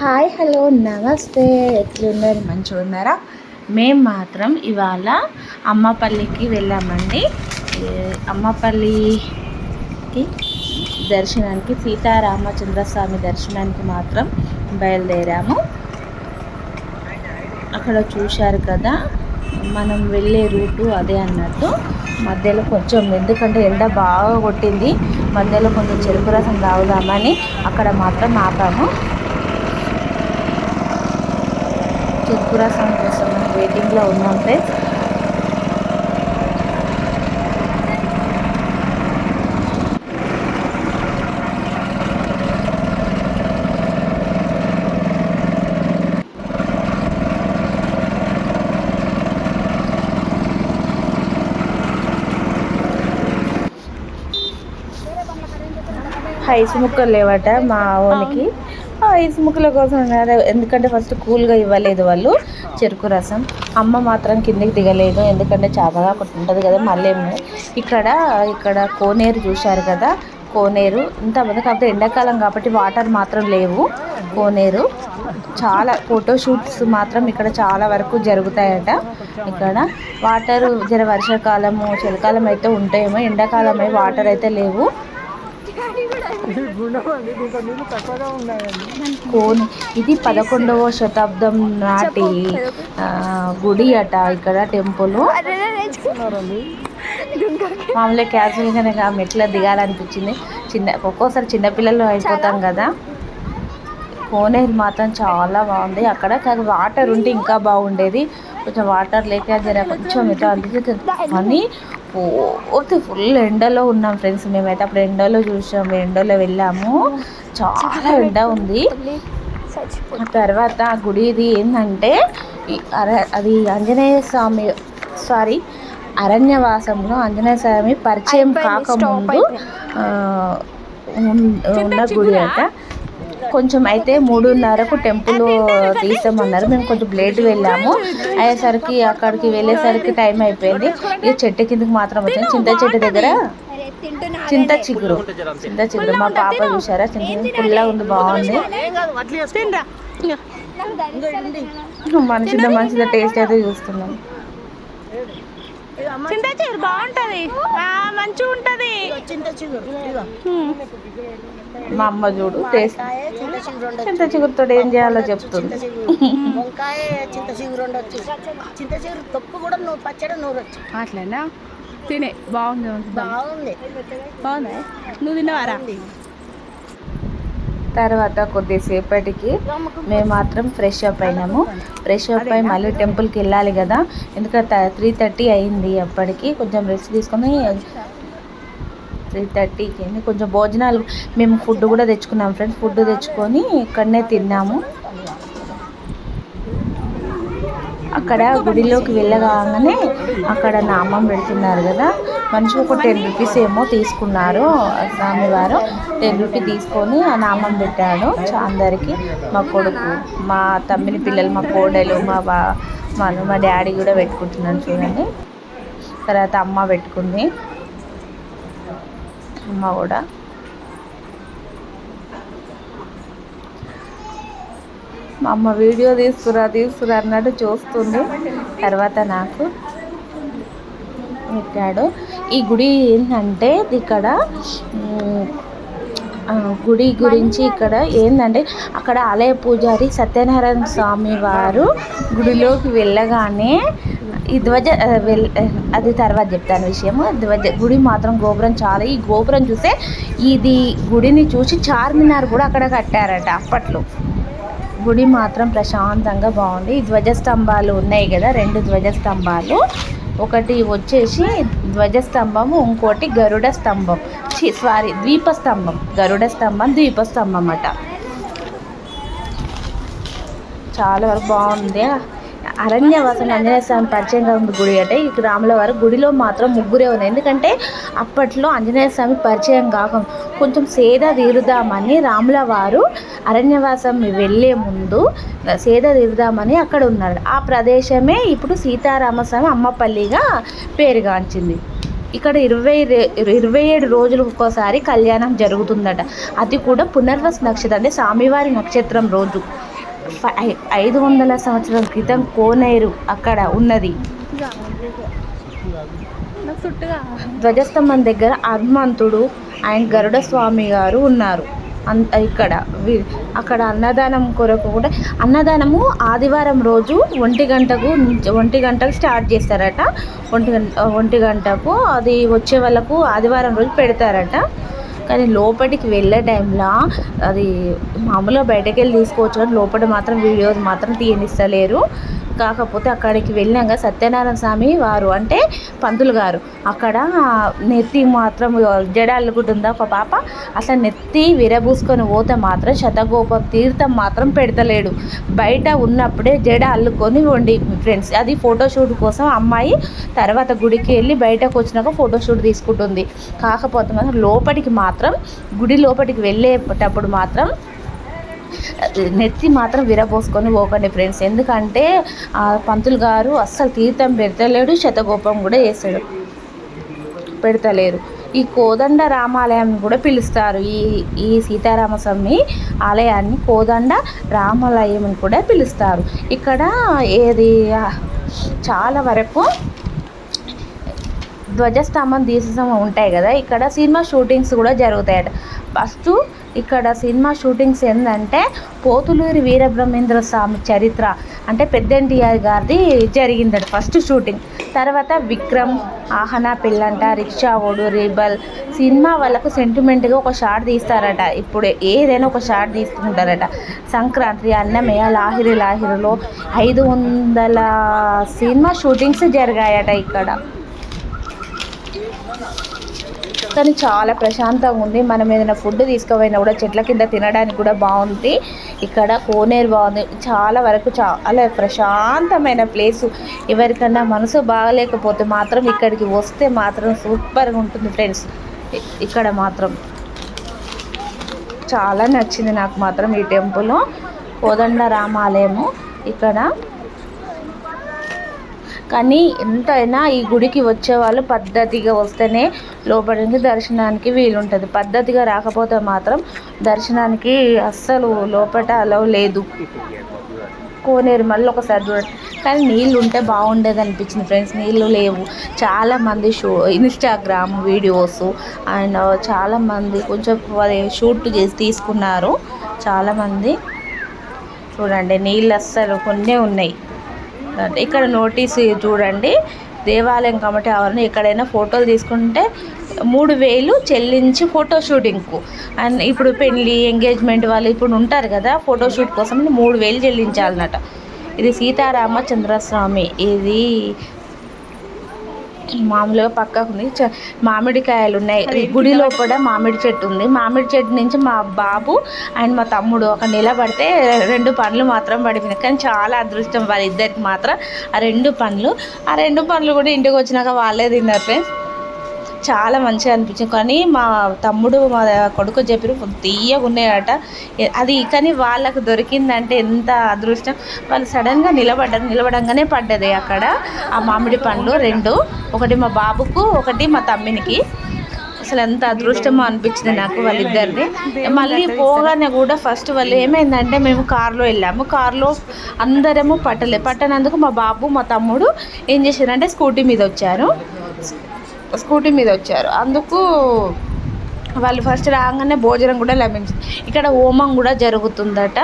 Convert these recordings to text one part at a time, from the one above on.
Hi hello నమస్తే. ఎట్లున్నారు? మంచిగా ఉన్నారా? మేము మాత్రం ఇవాళ అమ్మపల్లికి వెళ్ళామండి. అమ్మపల్లికి దర్శనానికి సీతారామచంద్ర స్వామి దర్శనానికి మాత్రం బయలుదేరాము. అక్కడ చూశారు కదా మనం వెళ్ళే రూటు అదే అన్నట్టు. మధ్యలో కొంచెం ఎందుకంటే ఎండ బాగా కొట్టింది. మధ్యలో కొంచెం చెరుకు రసం తాగుదామని అక్కడ మాత్రం ఆపాము. చెరుకు రసం కోసం మనం వెయిటింగ్లో ఉన్నాం ఫ్రెండ్స్ ఐస్ ముక్కలు లేవట మా ఓనికి. ఐస్ ముక్కల కోసం ఎందుకంటే ఫస్ట్ కూల్గా ఇవ్వలేదు వాళ్ళు చెరుకు రసం. అమ్మ మాత్రం కిందికి దిగలేదు ఎందుకంటే చాపగా ఒకటి ఉంటుంది కదా మళ్ళీ ఏమో ఇక్కడ ఇక్కడ కోనేరు చూశారు కదా కోనేరు. ఇంత కాకపోతే ఎండాకాలం కాబట్టి వాటర్ మాత్రం లేవు కోనేరు. చాలా ఫోటోషూట్స్ మాత్రం ఇక్కడ చాలా వరకు జరుగుతాయట. ఇక్కడ వాటర్ జర వర్షాకాలము చలికాలం అయితే ఉంటాయేమో ఎండాకాలం వాటర్ అయితే లేవు. కోని ఇది పదకొండవ శతాబ్దం నాటి గుడి అట ఇక్కడ టెంపుల్. మామూలుగా క్యాజువల్గానే మెట్ల దిగాలనిపించింది. చిన్న ఒక్కోసారి చిన్నపిల్లలు అయిపోతాం కదా. కోనేరు మాత్రం చాలా బాగుంది. అక్కడ కానీ వాటర్ ఉంటే ఇంకా బాగుండేది. కొంచెం వాటర్ లేక జర కొంచెం ఇట్లా అనిపించింది కానీ పూర్తి ఫుల్ ఎండలో ఉన్నాం ఫ్రెండ్స్ మేమైతే అప్పుడు ఎండలో చూసాము ఎండలో వెళ్ళాము. చాలా ఎండ ఉంది. తర్వాత ఆ గుడి ఇది ఏంటంటే అది ఆంజనేయ స్వామి సారీ అరణ్యవాసంలో ఆంజనేయ స్వామి పరిచయం కాకముందు ఉన్న గుడి అట. కొంచెం అయితే మూడున్నరకు టెంపుల్ తీసామన్నారు. మేము కొంచెం లేట్ వెళ్ళాము. అయ్యేసరికి అక్కడికి వెళ్ళేసరికి టైం అయిపోయింది. ఇక చెట్టు కిందకి మాత్రం వచ్చింది చింత చెట్టు దగ్గర చింత చిగురు. చింత చిగురు. మా పాప చూసారా చింత చిగురు ఉంది బాగుంది. మంచిదా మంచిదా టేస్ట్ అయితే చూస్తున్నాం. చింత చిగురు బాగుంటది. మంచిగా ఉంటది. మా అమ్మ చూడు టేస్ట్. చింత చిగురుతో ఏం చేయాలో చెప్తుంది. వంకాయ చింత చిగురు ఉండొచ్చు. చింత చిగురు తొక్కు కూడా నువ్వు పచ్చడి నూరొచ్చు. అట్లనా తినే బాగుంది బాగుంది. బాగుందా. నువ్వు తిన్నవారా? తర్వాత కొద్దిసేపటికి మేము మాత్రం ఫ్రెష్ అప్ అయినాము. ఫ్రెష్ అప్ అయి మళ్ళీ టెంపుల్కి వెళ్ళాలి కదా. ఎందుకంటే త్రీ థర్టీ అయింది అప్పటికి. కొంచెం రెస్ట్ తీసుకొని త్రీ థర్టీకి కొంచెం భోజనాలు మేము ఫుడ్ కూడా తెచ్చుకున్నాం ఫ్రెండ్స్ ఫుడ్ తెచ్చుకొని ఇక్కడనే తిన్నాము. అక్కడ గుడిలోకి వెళ్ళగానే అక్కడ నామం పెడుతున్నారు కదా. మనిషికి ఒక టెన్ రూపీస్ ఏమో తీసుకున్నారు స్వామివారు. టెన్ రూపీ తీసుకొని ఆ నామం పెట్టాడు చా- అందరికి. మా కొడుకు మా తమ్మిని పిల్లలు మా కోడలు మా బా మా మా డాడీ కూడా పెట్టుకుంటున్నాను చూడండి. తర్వాత అమ్మ పెట్టుకుంది. అమ్మ కూడా. మా అమ్మ వీడియో తీసుకురా తీసుకురా అన్నట్టు చూస్తుంది. తర్వాత నాకు పెట్టాడు. ఈ గుడి ఏంటంటే ఇక్కడ గుడి గురించి ఇక్కడ ఏంటంటే అక్కడ ఆలయ పూజారి సత్యనారాయణ స్వామి వారు గుడిలోకి వెళ్ళగానే ఈ ధ్వజ వెల్ అది తర్వాత చెప్తాను విషయము. ధ్వజ గుడి మాత్రం గోపురం చాలా ఈ గోపురం చూస్తే ఇది గుడిని చూసి చార్మినార్ కూడా అక్కడ కట్టారట అప్పట్లో. గుడి మాత్రం ప్రశాంతంగా బాగుంది. ఈ ధ్వజస్తంభాలు ఉన్నాయి కదా రెండు ధ్వజస్తంభాలు. ఒకటి వచ్చేసి ధ్వజస్తంభము ఇంకోటి గరుడ స్తంభం. సారీ ద్వీపస్తంభం. గరుడ స్తంభం ద్వీపస్తంభం అట చాలా వరకు బాగుంది అరణ్యవాసం ఆంజనేయ స్వామి పరిచయం గుడి అంటే ఈ రాములవారు గుడిలో మాత్రం ముగ్గురే ఉంది ఎందుకంటే అప్పట్లో ఆంజనేయ స్వామి పరిచయం కాక కొంచెం సేద తీరుదామని రాముల వారు అరణ్యవాసం వెళ్ళే ముందు సేద తీరుదామని అక్కడ ఉన్నాడు ఆ ప్రదేశమే ఇప్పుడు సీతారామస్వామి అమ్మపల్లిగా పేరుగాంచింది. ఇక్కడ ఇరవై రే- ఇరవై ఏడు రోజులు ఒక్కోసారి కళ్యాణం జరుగుతుందట. అది కూడా పునర్వస్ నక్షత్రం అంటే స్వామివారి నక్షత్రం రోజు. ఐదు వందల సంవత్సరాల క్రితం కోనేరు అక్కడ ఉన్నది. ధ్వజస్తంభం దగ్గర హనుమంతుడు ఆయన గరుడ స్వామి గారు ఉన్నారు. అన్ ఇక్కడ అక్కడ అన్నదానం కొరకు కూడా అన్నదానము ఆదివారం రోజు ఒంటి గంటకు ఒంటి గంటకు స్టార్ట్ చేస్తారట. ఒంటి గంట ఒంటి గంటకు అది వచ్చే వాళ్ళకు ఆదివారం రోజు పెడతారట. కానీ లోపలికి వెళ్ళే టైంలో అది మామూలుగా బయటకు వెళ్ళి తీసుకోవచ్చు కానీ లోపల మాత్రం వీడియోస్ మాత్రం తీయనిస్తలేరు. కాకపోతే అక్కడికి వెళ్ళాక సత్యనారాయణ స్వామి వారు అంటే పంతులు గారు. అక్కడ నెత్తి మాత్రం జడ అల్లుకుంటుందా ఒక పాప? అసలు నెత్తి విరబూసుకొని పోతే మాత్రం శతగోపం తీర్థం మాత్రం పెడతలేడు. బయట ఉన్నప్పుడే జడ అల్లుకొని వండి ఫ్రెండ్స్ అది ఫోటోషూట్ కోసం అమ్మాయి తర్వాత గుడికి వెళ్ళి బయటకు వచ్చినాక ఫోటోషూట్ తీసుకుంటుంది. కాకపోతే మాత్రం లోపలికి మాత్రం గుడి లోపలికి వెళ్ళేటప్పుడు మాత్రం నెత్తి మాత్రం విరపోసుకొని పోకండి ఫ్రెండ్స్. ఎందుకంటే ఆ పంతులు గారు అస్సలు తీర్థం పెడతలేడు శతగోపం కూడా వేసాడు పెడతలేరు. ఈ కోదండ రామాలయం కూడా పిలుస్తారు. ఈ ఈ సీతారామ స్వామి ఆలయాన్ని కోదండ రామాలయం అని కూడా పిలుస్తారు. ఇక్కడ ఏది చాలా వరకు ధ్వజస్తంభం తీసేసం ఉంటాయి కదా. ఇక్కడ సినిమా షూటింగ్స్ కూడా జరుగుతాయట. ఫస్ట్ ఇక్కడ సినిమా షూటింగ్స్ ఏంటంటే పోతులూరి వీరబ్రహ్మేంద్ర స్వామి చరిత్ర. అంటే పెద్ద ఎన్టీఆర్ గారిది జరిగిందట ఫస్ట్ షూటింగ్. తర్వాత విక్రమ్ ఆహనా పిల్లంట రిక్షా ఓడు రీబల్ సినిమా వాళ్ళకు సెంటిమెంట్గా ఒక షాట్ తీస్తారట. ఇప్పుడు ఏదైనా ఒక షాట్ తీసుకుంటారట. సంక్రాంతి అన్నమయ్య లాహిరి లాహిరిలో ఐదు వందల సినిమా షూటింగ్స్ జరిగాయట ఇక్కడ. కానీ చాలా ప్రశాంతంగా ఉంది. మనం ఏదైనా ఫుడ్ తీసుకుపోయినా కూడా చెట్ల కింద తినడానికి కూడా బాగుంది. ఇక్కడ కోనేరు బాగుంది. చాలా వరకు చాలా ప్రశాంతమైన ప్లేసు ఎవరికన్నా మనసు బాగలేకపోతే మాత్రం ఇక్కడికి వస్తే మాత్రం సూపర్గా ఉంటుంది ఫ్రెండ్స్ ఇక్కడ మాత్రం చాలా నచ్చింది నాకు మాత్రం ఈ టెంపుల్ కోదండ రామాలయము ఇక్కడ కానీ ఎంతైనా ఈ గుడికి వచ్చే వాళ్ళు పద్ధతిగా వస్తేనే లోపలికి దర్శనానికి వీలుంటుంది. పద్ధతిగా రాకపోతే మాత్రం దర్శనానికి అస్సలు లోపల అలవ్ లేదు. కోనేరు మళ్ళీ ఒకసారి చూడండి. కానీ నీళ్ళు ఉంటే బాగుండేది అనిపించింది ఫ్రెండ్స్. నీళ్ళు లేవు. చాలామంది షూ ఇన్స్టాగ్రామ్ వీడియోస్ అండ్ చాలామంది కొంచెం షూట్ చేసి తీసుకున్నారు. చాలామంది చూడండి నీళ్ళు అస్సలు కొన్ని ఉన్నాయి. అంటే ఇక్కడ నోటీస్ చూడండి. దేవాలయం కమిటీ ఆవరణ ఎక్కడైనా ఫోటోలు తీసుకుంటే మూడు వేలు చెల్లించి ఫోటో షూటింగ్కు. అండ్ ఇప్పుడు పెళ్ళి ఎంగేజ్మెంట్ వాళ్ళు ఇప్పుడు ఉంటారు కదా ఫోటో షూట్ కోసం మూడు వేలు చెల్లించాలన్నట ఇది సీతారామచంద్రస్వామి ఇది మామూలుగా పక్కకు ఉంది. చ- మామిడికాయలు ఉన్నాయి. ఈ గుడి లోపల మామిడి చెట్టు ఉంది. మామిడి చెట్టు నుంచి మా బాబు అండ్ మా తమ్ముడు ఒక నిలబడితే రెండు పండ్లు మాత్రం పడిపోయినాయి. కానీ చాలా అదృష్టం వాళ్ళిద్దరికి మాత్రం ఆ రెండు పండ్లు. ఆ రెండు పండ్లు కూడా ఇంటికి వచ్చినాక వాళ్ళే తిన్నారు ఫ్రెండ్స్ చాలా మంచిగా అనిపించింది. కానీ మా తమ్ముడు మా కొడుకు చెప్పారు తీయగా ఉన్నాయట. అది కానీ వాళ్ళకు దొరికిందంటే ఎంత అదృష్టం. వాళ్ళు సడన్గా నిలబడ్డారు నిలబడంగానే పడ్డది అక్కడ. ఆ మామిడి పండ్లు రెండు. ఒకటి మా బాబుకు ఒకటి మా తమ్మినికి. అసలు ఎంత అదృష్టమో అనిపించింది నాకు వాళ్ళిద్దరిది. మళ్ళీ పోగానే కూడా ఫస్ట్ వాళ్ళు ఏమైందంటే మేము కారులో వెళ్ళాము. కారులో అందరము పట్టలే. పట్టనందుకు మా బాబు మా తమ్ముడు ఏం చేశారంటే స్కూటీ మీద వచ్చారు. స్కూటీ మీద వచ్చారు. అందుకు వాళ్ళు ఫస్ట్ రాగానే భోజనం కూడా లభించింది. ఇక్కడ హోమం కూడా జరుగుతుందట.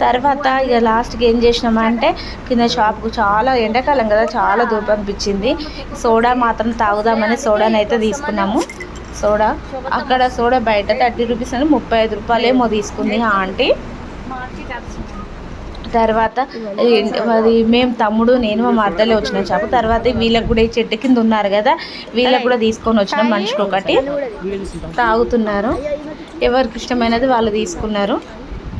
తర్వాత ఇక లాస్ట్కి ఏం చేసినామంటే కింద షాప్కు చాలా ఎండాకాలం కదా చాలా దూరం అనిపించింది. సోడా మాత్రం తాగుదామని సోడాని అయితే తీసుకున్నాము. సోడా అక్కడ సోడా బయట థర్టీ రూపీస్ అని ముప్పై ఐదు రూపాయలేమో తీసుకుంది ఆ ఆంటీ. తర్వాత అది మేము తమ్ముడు నేను మా మద్దలే వచ్చిన చేప. తర్వాత వీళ్ళకి కూడా ఈ చెట్టు కింద ఉన్నారు కదా వీళ్ళకి కూడా తీసుకొని వచ్చినాం మనిషికి ఒకటి. తాగుతున్నారు. ఎవరికి ఇష్టమైనది వాళ్ళు తీసుకున్నారు.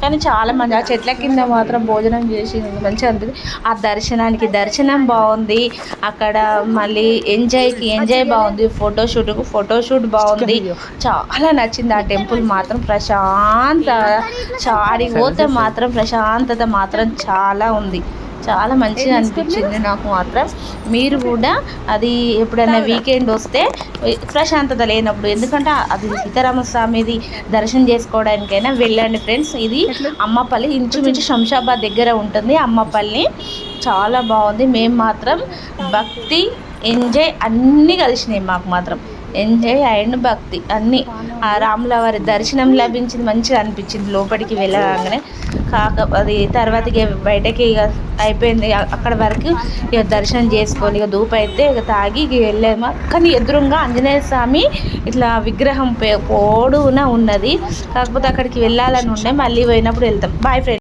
కానీ చాలా మంది ఆ చెట్ల కింద మాత్రం భోజనం చేసి మంచిగా అనిపించింది ఆ దర్శనానికి దర్శనం బాగుంది. అక్కడ మళ్ళీ ఎంజాయ్కి ఎంజాయ్ బాగుంది. ఫోటోషూట్కు ఫోటోషూట్ బాగుంది. చాలా నచ్చింది. ఆ టెంపుల్ మాత్రం ప్రశాంత చా- ఆడికి పోతే మాత్రం ప్రశాంతత మాత్రం చాలా ఉంది. చాలా మంచిగా అనిపించింది నాకు మాత్రం. మీరు కూడా అది ఎప్పుడైనా వీకెండ్ వస్తే ప్రశాంతత లేనప్పుడు ఎందుకంటే అది సీతారామ స్వామిది దర్శనం చేసుకోవడానికైనా వెళ్ళండి ఫ్రెండ్స్. ఇది అమ్మపల్లి ఇంచుమించు శంషాబాద్ దగ్గర ఉంటుంది అమ్మపల్లి. చాలా బాగుంది. మేము మాత్రం భక్తి ఎంజాయ్ అన్నీ కలిసినాయి మాకు మాత్రం. ఎంజాయ్ అండ్ భక్తి. అన్నీ ఆ రాముల వారి దర్శనం లభించింది మంచిగా అనిపించింది. లోపలికి వెళ్ళగానే కాక అది తర్వాత ఇక బయటకి ఇక అయిపోయింది. అక్కడ వరకు ఇక దర్శనం చేసుకొని ఇక ధూప అయితే ఇక తాగి ఇక వెళ్ళాము. కానీ ఎదురుగా ఆంజనేయ స్వామి ఇట్లా విగ్రహం పే- ఉన్నది. కాకపోతే అక్కడికి వెళ్ళాలని ఉండే మళ్ళీ పోయినప్పుడు వెళ్తాం. Boy friend